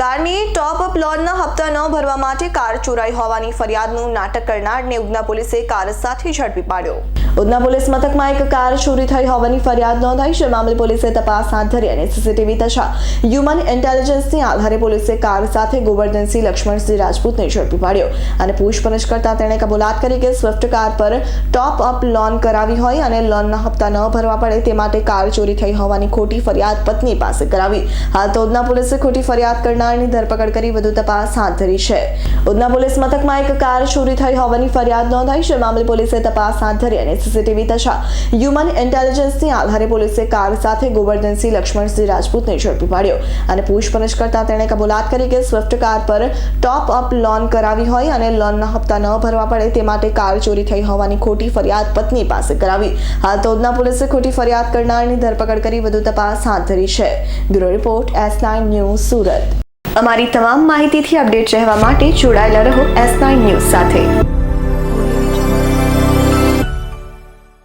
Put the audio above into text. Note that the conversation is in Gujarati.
કારની ટોપ અપ લોનના હપ્તા ન ભરવા માટે કાર ચોરાઈ હોવાની ફરિયાદનું નાટક કરનારને ઉધના પોલીસે કાર સાથે ઝડપી પાડ્યો. ઉધના પોલીસ મથકમાં એક કાર ચોરી થઈ હોવાની ફરિયાદ નોંધાઈ છે. મામલે પોલીસે તપાસ હાથ ધરી અને સીસીટીવી તથા હ્યુમન ઇન્ટેલિજન્સની આધારે પોલીસે કાર સાથે ગોવર્ધનસિંહ લક્ષ્મણસિંહ રાજપૂતને ઝડપી પાડ્યો અને પૂછપરછ કરતા તેણે કબૂલાત કરી કે સ્વિફ્ટ કાર પર ટોપ અપ લોન કરાવી હોય અને લોનના હપ્તા ન ભરવા પડે તે માટે કાર ચોરી થઈ હોવાની ખોટી ફરિયાદ પત્ની પાસે કરાવી. હાલ તો ઉધના પોલીસે ખોટી ફરિયાદ કરનારની ધરપકડ કરી વધુ તપાસ હાથ ધરી છે. ઉધના પોલીસ મથકમાં એક કાર ચોરી થઈ હોવાની ફરિયાદ નોંધાઈ છે. મામલે પોલીસે તપાસ હાથ ધરી અને સીસીટીવી તથા હ્યુમન ઇન્ટેલિજન્સની આધારે પોલીસે કાર સાથે ગોવર્ધનસિંહ લક્ષ્મણસિંહ રાજપૂતને ઝડપી પાડ્યો અને પૂછપરછ કરતા તેણે કબૂલાત કરી કે સ્વિફ્ટ કાર પર ટોપ અપ લોન કરાવી હોય અને લોનના હપ્તા ન ભરવા પડે તે માટે કાર ચોરી થઈ હોવાની ખોટી ફરિયાદ પત્ની પાસે કરાવી. હાલ તો પોલીસે ખોટી ફરિયાદ કરનારની ધરપકડ કરી વધુ તપાસ હાથ ધરી છે. Bureau report, S nine news Surat. અમારી તમામ માહિતીથી અપડેટ રહેવા માટે જોડાયેલા રહો એસ નાઇન ન્યૂઝ સાથે.